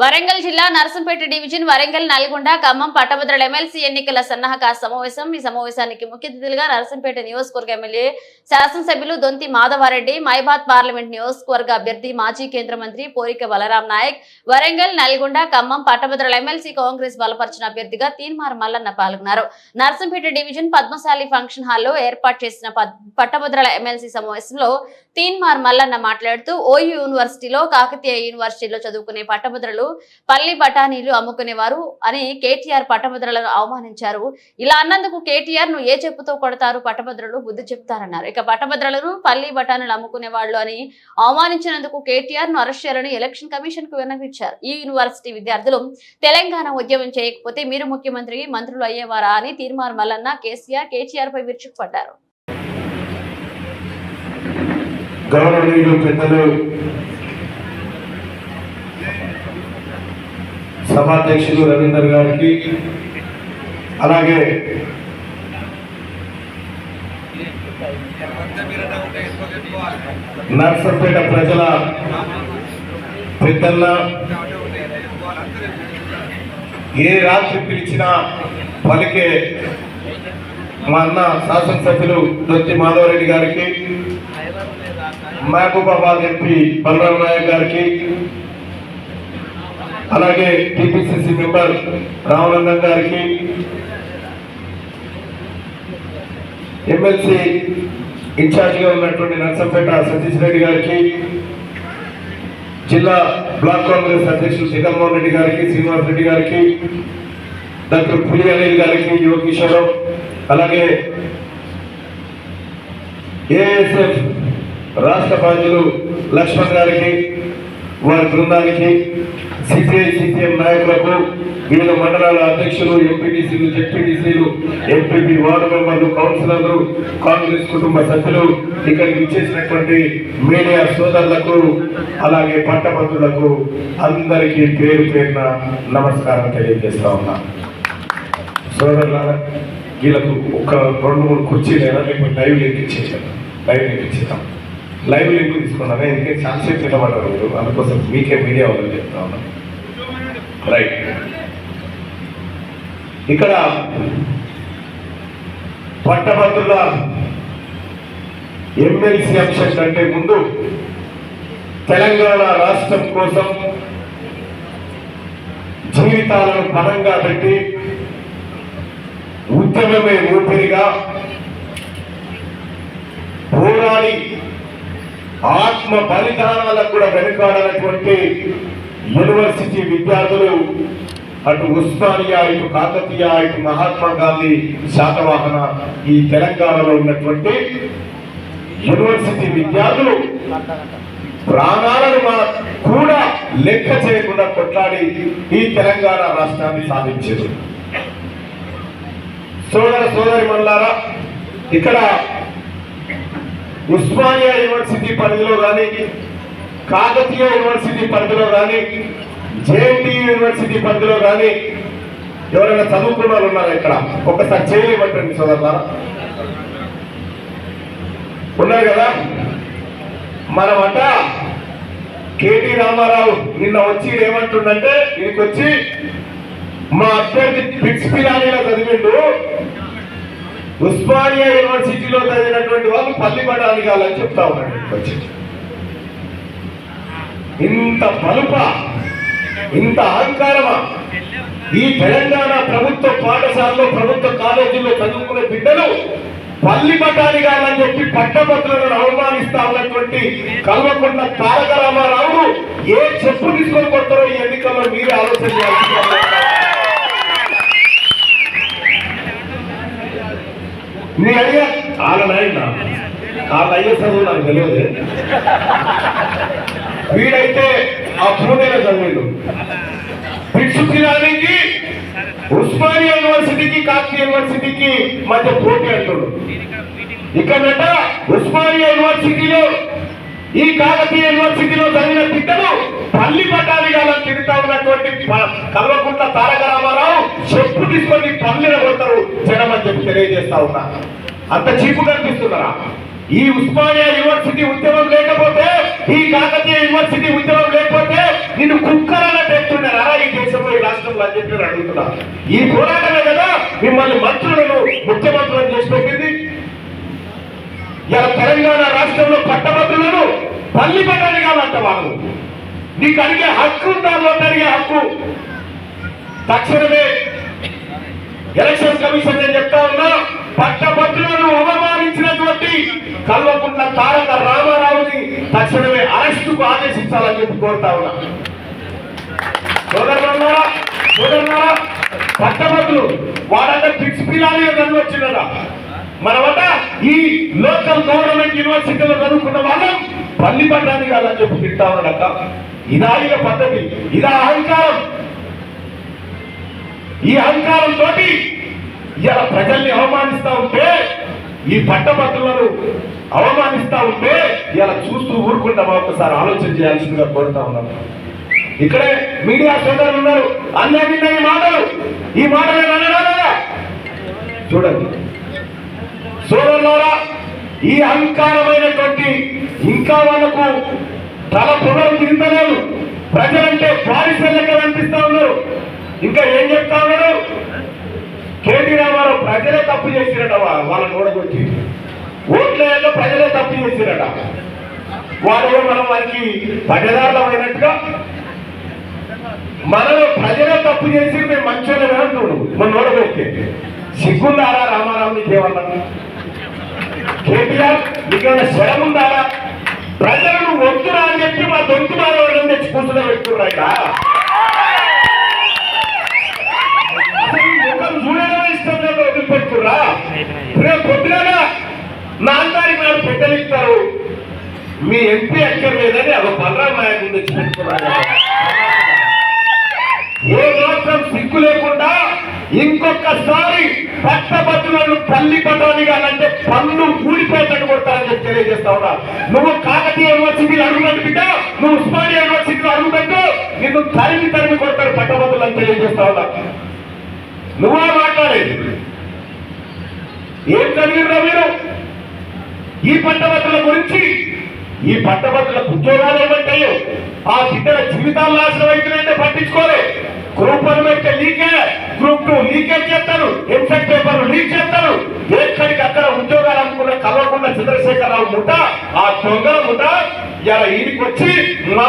వరంగల్ జిల్లా నరసంపేట డివిజన్ వరంగల్ నల్గొండ ఖమ్మం పట్టభద్రుల ఎమ్మెల్సీ ఎన్నికల సన్నాహక సమావేశం. ఈ సమావేశానికి ముఖ్య అతిథులుగా నరసంపేట నియోజకవర్గ ఎమ్మెల్యే శాసనసభ్యులు దొంతి మాధవారెడ్డి మైబాద్ పార్లమెంట్ నియోజకవర్గ అభ్యర్థి మాజీ కేంద్ర మంత్రి పోరిక బలరాం నాయక్ వరంగల్ నల్గొండ ఖమ్మం పట్టభద్రుల ఎమ్మెల్సీ కాంగ్రెస్ బలపరిచిన అభ్యర్థిగా తీన్మార్ మల్లన్న పాల్గొన్నారు. నరసంపేట డివిజన్ పద్మశాలి ఫంక్షన్ హాల్లో ఏర్పాటు చేసిన పద్- పట్టభద్రుల ఎమ్మెల్సీ సమావేశంలో తీన్మార్ మల్లన్న మాట్లాడుతూ ఓయూ యూనివర్సిటీలో కాకతీయ యూనివర్సిటీలో చదువుకునే పట్టభద్రులు పల్లి బఠానీలు అమ్ముకునేవారు అని కేటీఆర్ పట్టభద్రులను అవమానించారు ఇలా అన్నందుకు కేటీఆర్ను ఏ చెప్పుతో కొడతారు పట్టభద్రులు? బుద్ధి చెప్తారన్నారు. ఇక పట్టభద్రులను పల్లి బఠానీలు అమ్ముకునే వాళ్ళు అని అవమానించినందుకు కేటీఆర్ను అరెస్ట్ చేయాలని ఎలక్షన్ కమిషన్కు విన్నవించారు. ఈ యూనివర్సిటీ విద్యార్థులు తెలంగాణ ఉద్యమం చేయకపోతే మీరు ముఖ్యమంత్రి మంత్రులు అయ్యేవారా? అని తీర్మార్ మల్లన్న కేసీఆర్ కేటీఆర్ పై విరుచుకుపడ్డారు. గౌరవనీయులు పెద్దలు సభాధ్యక్షులు రవీందర్ గారికి అలాగే నర్సంపేట ప్రజల పెద్దల ఏ రాత్రి పిలిచినా పలికే మా అన్న శాసనసభ్యులు దొత్తి మాధవరెడ్డి గారికి మహబూబాబాద్ ఎంపీ బలరాం నాయక్ గారికి అలాగే టీపీసీసీ మెంబర్ రామనందన్ గారికి ఎమ్మెల్సీ ఇన్ఛార్జిగా ఉన్నటువంటి నర్సంపేట సతీష్ రెడ్డి గారికి జిల్లా బ్లాక్ కాంగ్రెస్ అధ్యక్షులు జగన్మోహన్ రెడ్డి గారికి శ్రీనివాస్ రెడ్డి గారికి డాక్టర్ పులి గారికి యువకిషోరం అలాగే ఏఎస్ఎఫ్ రాష్ట్ర బాధ్యులు లక్ష్మణ్ గారికి వారి బృందానికి సిపిఐ సిపిఎం నాయకులకు వివిధ మండలాల అధ్యక్షులు ఎంపీటీసీలు జెడ్పీటీసీలు ఎంపీపీ వార్డు మెంబర్లు కౌన్సిలర్లు కాంగ్రెస్ కుటుంబ సభ్యులు ఇక్కడికి ఇచ్చేసినటువంటి మీడియా సోదరులకు అలాగే పట్టభద్రులకు అందరికీ పేరు పేరున నమస్కారం తెలియజేస్తా ఉన్నా. సోదరులారా వీళ్ళకు ఒక రెండు మూడు కుర్చీలు ఎలా లేకపోతే లైవ్ లెక్కించేసాను ఇచ్చేసాను లైవ్ లింక్ లైవ్ లింక్ తీసుకున్నాను. ఇంకే చాలాసేపు నిలబడ్డారు మీరు? అందుకోసం మీకే మీడియా వాళ్ళని చెప్తా ఉన్నాను రైట్ ఇక్కడ పట్టభద్రుల ఎమ్మెల్సీ అంశం కంటే ముందు తెలంగాణ రాష్ట్రం కోసం జీవితాలను పరంగా పెట్టి ఉద్యమమే ఊపిరిగా ఆత్మ బలిదానాలకు కూడా వెనుకాడనటువంటి యూనివర్సిటీ విద్యార్థులు అటు ఉస్మానియా ఇటు కాకతీయ ఇటు మహాత్మా గాంధీ శాతవాహన ఈ తెలంగాణలో ఉన్నటువంటి యూనివర్సిటీ విద్యార్థులు ప్రాణాలను కూడా లెక్క చేయకుండా కొట్లాడి ఈ తెలంగాణ రాష్ట్రాన్ని సాధించారు. సోదర సోదరి మల్లారా ఇక్కడ ఉస్మానియా యూనివర్సిటీ పరిధిలో కానీ కాకతీయ యూనివర్సిటీ పరిధిలో కానీ జేఎన్టీ యూనివర్సిటీ పరిధిలో కానీ ఎవరైనా చదువుకున్న వాళ్ళు ఉన్నారా ఇక్కడ? ఒకసారి చేయలేమంటండి సోదరులారా. ఉన్నారు కదా? మనమట కేటీ రామారావు నిన్న వచ్చి ఏమంటుండంటే దీనికి వచ్చి మా అభ్యర్థి పిట్స్ పిలానీలో చదివిండు. ఉస్మానియా యూనివర్సిటీలో చదివినటువంటి వాళ్ళు పల్లి పడాలి కావాలని చెప్తా ఉన్నాడు ఇంత పలుప ఇంత అహంకారమా? ఈ తెలంగాణ ప్రభుత్వ పాఠశాలలో ప్రభుత్వ కాలేజీల్లో చదువుకునే బిడ్డలు పల్లి పట్టాలి కావాలని చెప్పి పట్టభద్రులను అవమానిస్తా ఉన్నటువంటి కల్వకుంట్ల తారక రామారావు ఏ చెప్పు తీసుకొని కొడతారో ఈ ఎన్నికల్లో మీరే ఆలోచన చేయాలి నీ అయ్యా. వాళ్ళ నాయన వాళ్ళ అయ్యే చదువు నాకు తెలియదు. వీడైతే ఆ పూణేలో చదివిండు. పిచ్చుకిరానికి ఉస్మానియా యూనివర్సిటీకి కాకి యూనివర్సిటీకి మధ్య పోటీ అంటుడు. ఇక్కడట ఉస్మానియా యూనివర్సిటీలో ఈ కాకతీయ యూనివర్సిటీలో చదివిన బిడ్డలు పల్లి పట్టాలి కాలని తిరుగుతా ఉన్నటువంటి ప- కల్వకుంట్ల తారక రామారావు చెప్పు తీసుకొని పల్లిన కొడతారు. తెలియజేస్తా ఉన్నా. అంత చీపు కనిపిస్తున్నారా? ఈ ఉస్మానియా యూనివర్సిటీ ఉద్యమం లేకపోతే ఈ కాకతీయ యూనివర్సిటీ ఉద్యమం లేకపోతే నిన్ను కుక్కరన్న ఈ రాష్ట్రంలో అని చెప్పి అడుగుతున్నా. ఈ పోరాటమే కదా మిమ్మల్ని మంత్రులను ముఖ్యమంత్రులను చేసి పెట్టింది ఇలా తెలంగాణ రాష్ట్రంలో పట్టభద్రులను పల్లి పట్టని కాదంట వాళ్ళు. నీకు అడిగే హక్కు ఉందా? అడిగే హక్కు. తక్షణమే ఎలక్షన్ కమిషన్ నేను చెప్తా ఉన్నా పట్టభద్రులను అవమానించినటువంటి కల్వకుంట్ల తారక రామారావుని తక్షణమే అరెస్టుకు చెప్పి కోరుతా ఉన్నా. సోదరులారా సోదరులారా పట్టభద్రులు వాడంటే పిచ్చి పిల్లాలి అని వచ్చిందట. మన వద్ద ఈ లోకల్ గవర్నమెంట్ యూనివర్సిటీలో చదువుకున్న వాళ్ళం పల్లి పడ్డాన్ని కాదని చెప్పి తింటా ఉన్నాడట. ఇదా ఇక పద్ధతి ఇదా అహంకారం. ఈ అహంకారంతో ఇలా ప్రజల్ని అవమానిస్తా ఉంటే ఈ పట్టభద్రులను అవమానిస్తా ఉంటే ఇలా చూస్తూ ఊరుకుంటామా ఒకసారి ఆలోచన చేయాల్సిందిగా కోరుతా ఉన్నాను ఇక్కడే మీడియా సోదరులు ఉన్నారు. అన్నీ ఈ మాటలు. ఈ మాటలు అనడా చూడండి. సోదరులారా ఈ అహంకారమైనటువంటి ఇంకా వాళ్ళకు తల పొగలు తింటలేదు ప్రజలంటే బానిసలెక్క కనిపిస్తా ఉన్నారు. ఇంకా ఏం చెప్తా ఉన్నారు? కేటీ రామారావు ప్రజలే తప్పు చేసిరట వాళ్ళ వాళ్ళని ఓడగొచ్చి ఓట్ల ప్రజలే తప్పు చేసిరట వాళ్ళు మనం వారికి పగదారులమైనట్టుగా మనలో ప్రజలే తప్పు చేసి మేము మంచోళ్ళమే అంటున్నాడు మన ఓడగొస్తే సిగ్గుందారా రామారావు నీకేమన్నా కేటీఆర్ నీకేమైనా శరం ప్రజలను వద్దురా అని చెప్పి మా దొంతు మానవులను తెచ్చి కూర్చుని పెట్టుకున్నాక చూడడం ఇష్టం లేక వదిలిపెట్టుకురా రేపు పొద్దున నా అందరికి నాడు పెట్టలిస్తారు మీ ఎంపీ అక్కర్లేదని అదో ఏ మాత్రం సిగ్గు లేకుండా ఇంకొకసారి పట్టభద్రులను తల్లి పట్టడానికి అంటే పన్ను ఊడిపోయేటట్టు కొడతారని చెప్పి తెలియజేస్తా ఉన్నా. నువ్వు కాకతీయ యూనివర్సిటీలు అడుగుపెట్టు బిడ్డ. నువ్వు ఉస్మానియా యూనివర్సిటీలో అడుగుపెట్టు. నిన్ను తరిమి తరిమి కొడతారు పట్టభద్రులు అని తెలియజేస్తా ఉన్నా. నువ్వే మాట్లాడేది ఏం చదివిరా మీరు? ఈ పట్టభద్రుల గురించి ఈ పట్టభద్రులకు ఉద్యోగాలు ఏమంటాయో? ఆ బిడ్డల జీవితాలు నాశనం అవుతున్నాయంటే పట్టించుకోలే. గ్రూప్ వన్ అయితే లీకే గ్రూప్ టూ లీకేజ్ చేస్తారు ఎంసెట్ పేపర్లు లీక్ చేస్తారు. ఎక్కడికి అక్కడ ఉద్యోగాలు అనుకున్న కలవకుండా చంద్రశేఖరరావు ముఠ ఆ దొంగల ముఠ ఇలా ఈడికి వచ్చి నా